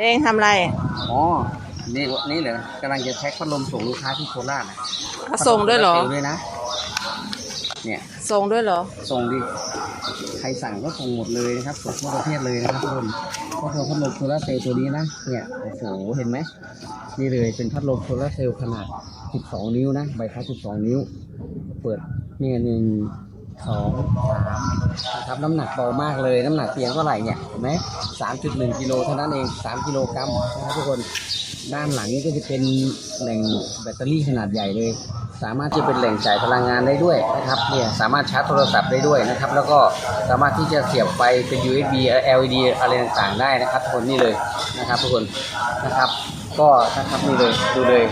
เองทำอะไรอ๋อ นี่นี่เหรอกำลังจะแพ็คพัดลมส่งลูกค้าที่โคราชนะเขาส่งด้วยเหรอพัลมโซลาร์ซลล์ด้วยนะ เนี่ย ส่งด้วยเหรอ ส่งดิ ใครสั่งก็ส่งหมดเลยนะครับ ส่งทั่วประเทศเลยนะครับทุกคนก็คือพัดลมโซลาร์เซลล์ตัวนี้นะ เนี่ยโอ้โหเห็นไหม นี่เลยเป็นพัดลมโซลาร์เซลล์ขนาด 12 นิ้วนะ ใบพัด12 นิ้ว เปิดเนี่ยหนึ่ง สองสามนะครับน้ำหนักเบามากเลยน้ำหนักเพียงเท่าไหร่เนี่ยเห็นไหมสามจุดหนึ่งกิโลเท่านั้นเองสามกิโลกรัมนะครับทุกคนด้านหลังนี่ก็จะเป็นแหล่งแบตเตอรี่ขนาดใหญ่เลย สามารถที่จะเป็นแหล่งจ่ายพลังงานได้ด้วยนะครับเนี่ยสามารถชาร์จโทรศัพท์ได้ด้วยนะครับ แล้วก็สามารถที่จะเสียบไฟเป็น USB LED อะไรต่างๆได้นะครับทุกคนนี่เลยนะครับทุกคนนะครับก็นะครับนี่เลยดูเลย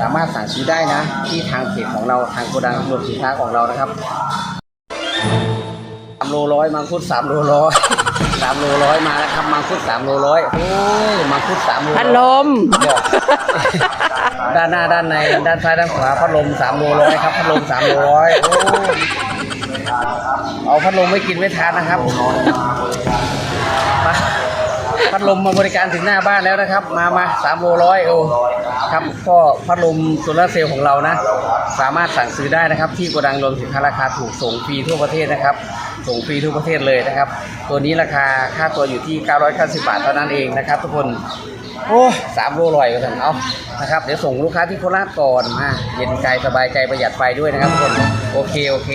สามารถสั่งซื้อได้นะ ที่ทางเพจของเราทางโกดังรวมสินค้าของเรานะครับ โลร้อยมังคุดสามโลร้อยสามโลร้อยมาแล้วครับมังคุดสามโลร้อยโอ้ยมังคุดสามโลร้อยพัดลม บอกด้านหน้าด้านในด้านซ้ายด้านขวาพัดลมสามโลร้อยครับพัดลมสามโลร้อยโอ้เอาพัดลมไม่กินไม่ทานนะครับมา พัดลมมาบริการถึงหน้าบ้านแล้วนะครับ มามาสามโลร้อยโอ้ครับก็พัดลมโซลาเซลล์ของเรานะ สามารถสั่งซื้อได้นะครับ ที่โกดังรวมสินค้าราคาถูกส่งฟรีทั่วประเทศนะครับ ส่งฟรีทั่วประเทศเลยนะครับ ตัวนี้ราคาค่าตัวอยู่ที่ 990 บาทเท่านั้นเองนะครับ ทุกคนโอ้สามโลลอยกันเอานะครับเดี๋ยวส่งลูกค้าที่โคราชก่อนมาเย็นใจสบายใจประหยัดไฟด้วยนะครับทุกคนโอเคโอเค